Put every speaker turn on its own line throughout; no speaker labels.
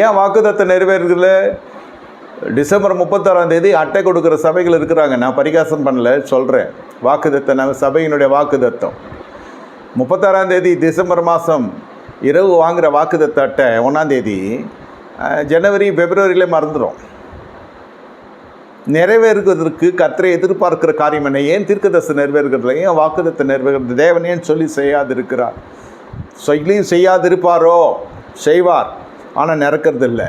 ஏன் வாக்குதத்தை நிறைவேறல டிசம்பர் முப்பத்தாறாம் தேதி அட்டை கொடுக்குற சபைகள் இருக்கிறாங்க. நான் பரிகாசம் பண்ணல சொல்கிறேன் வாக்குதத்தை நம்ம சபையினுடைய வாக்குதத்தம் முப்பத்தாறாம் தேதி டிசம்பர் மாதம் இரவு வாங்குகிற வாக்குதத்த அட்டை ஒன்றாந்தேதி ஜனவரி பிப்ரவரியில் மறந்துடும் நிறைவேறுவதற்கு கர்த்தரை எதிர்பார்க்கிற காரியம் என்ன? ஏன் தீர்க்கதரிசி நிறைவேறுகிறதுல ஏன் வாக்குதத்தை நிறைவேறுகிறது? தேவன் சொல்லி செய்யாதிருக்கிறார்? சொல்லி செய்யாதிருப்பாரோ? செய்வார். ஆனால் நிறக்கிறது இல்லை.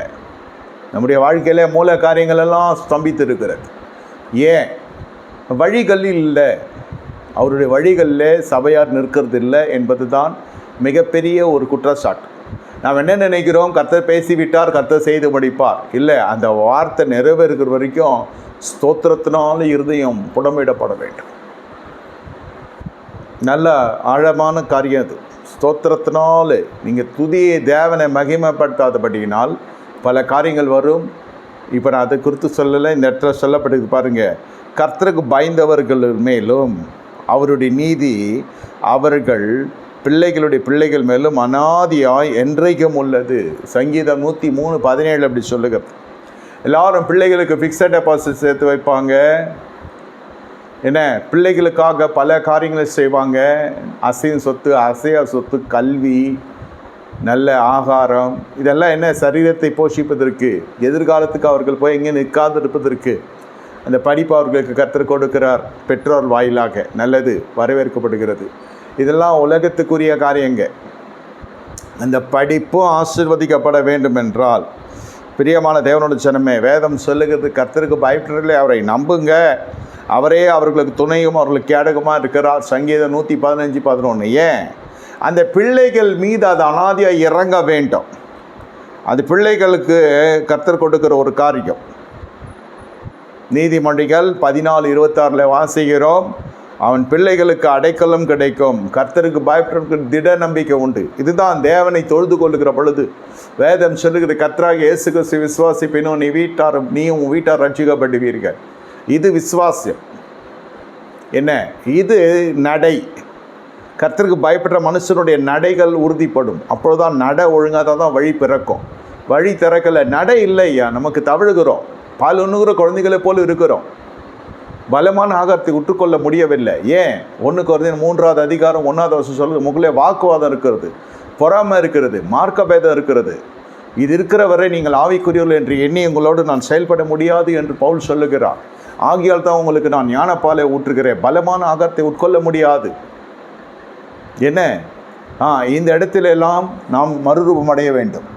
நம்முடைய வாழ்க்கையில் மூல காரியங்கள் எல்லாம் ஸ்தம்பித்து இருக்கிறது ஏன்? வழிகளில் இல்லை. அவருடைய வழிகளில் சபையார் நிற்கிறது இல்லை என்பது தான் மிகப்பெரிய ஒரு குற்றச்சாட்டு. நாம் என்ன நினைக்கிறோம்? கர்த்தர் பேசிவிட்டார் கர்த்தர் செய்து முடிப்பார். இல்லை அந்த வார்த்தை நிறைவேறுகிற வரைக்கும் ஸ்தோத்திரத்தினாலும் இருதயம் புடமிடப்பட வேண்டும். நல்ல ஆழமான காரியம் அது. ஸ்தோத்திரத்தினால் நீங்கள் துதியை தேவனை மகிமைப்படுத்தாதபடியினால் பல காரியங்கள் வரும். இப்போ நான் அதை குறித்து சொல்லலை இந்த இடத்துல சொல்லப்பட்டது பாருங்கள் கர்த்தருக்கு பயந்தவர்கள் மேலும் அவருடைய நீதி அவர்கள் பிள்ளைகளுடைய பிள்ளைகள் மேலும் அனாதியாய் என்றைக்கும் உள்ளது. சங்கீதம் நூற்றி மூணு பதினேழு அப்படி சொல்லுங்க எல்லாரும் பிள்ளைகளுக்கு ஃபிக்ஸட் டெபாசிட் சேர்த்து வைப்பாங்க. என்ன பிள்ளைகளுக்காக பல காரியங்களை செய்வாங்க. அசையும் சொத்து அசையா சொத்து கல்வி நல்ல ஆகாரம். இதெல்லாம் என்ன சரீரத்தை போஷிப்பதற்கு எதிர்காலத்துக்கு அவர்கள் போய் எங்கே நிற்காது இருப்பதற்கு அந்த படிப்பு அவர்களுக்கு கற்றுக் கொடுக்கிறார் பெற்றோர் வாயிலாக நல்லது வரவேற்கப்படுகிறது. இதெல்லாம் உலகத்துக்குரிய காரியங்க. அந்த படிப்பும் ஆசிர்வதிக்கப்பட வேண்டும் என்றால் பிரியமான தேவனோட ஜனமே வேதம் சொல்லுகிறது கர்த்தருக்கு பயப்படுறதில்லை அவரை நம்புங்க. அவரே அவர்களுக்கு துணையும் அவர்களுக்கு கேடகமாக இருக்கிறார். சங்கீதம் நூற்றி பதினஞ்சு பதினொன்று ஏன்? அந்த பிள்ளைகள் மீது அது அனாதியாக இறங்க வேண்டும். அது பிள்ளைகளுக்கு கர்த்தர் கொடுக்கிற ஒரு காரியம். நீதிமன்றிகள் பதினாலு இருபத்தாறில் வாசிக்கிறோம். அவன் பிள்ளைகளுக்கு அடைக்கலம் கிடைக்கும். கர்த்தருக்கு பயப்படுறதுக்கு திட நம்பிக்கை உண்டு. இதுதான் தேவனை தொழுது கொள்ளுகிற பொழுது. வேதம் சொல்லுகிற கர்த்தராக இயேசு கிறிஸ்து விசுவாசிப்பினும் நீ வீட்டார் நீ உன் வீட்டார் ரட்சிக்கப்படுவீர்கள். இது விஸ்வாசியம் என்ன? இது நடை. கர்த்தருக்கு பயப்படுற மனுஷனுடைய நடைகள் உறுதிப்படும். அப்பொழுதுதான் நடை ஒழுங்காக தான் வழி பிறக்கும். வழி திறக்கலை. நடை இல்லையா நமக்கு தவழுகிறோம். பால் உண்ணுகிற குழந்தைகளை போல் இருக்கிறோம். பலமான ஆகாரத்தை உற்றுக்கொள்ள முடியவில்லை. ஏன்? ஒன்று குறைந்த மூன்றாவது அதிகாரம் ஒன்றாவது வருஷம் சொல்லுது. முகலே வாக்குவாதம் இருக்கிறது. பொறாமை இருக்கிறது. மார்க்க பேதம் இருக்கிறது. இது இருக்கிற வரை நீங்கள் ஆவிக்குரியவர்கள் என்று எண்ணி உங்களோடு நான் செயல்பட முடியாது என்று பவுல் சொல்லுகிறார். ஆகியால் தான் உங்களுக்கு நான் ஞானப்பாலை ஊற்றுகிறேன். பலமான ஆகத்தை உட்கொள்ள முடியாது. என்ன? ஆ இந்த இடத்துல எல்லாம் நாம் மறுரூபம் அடைய வேண்டும்.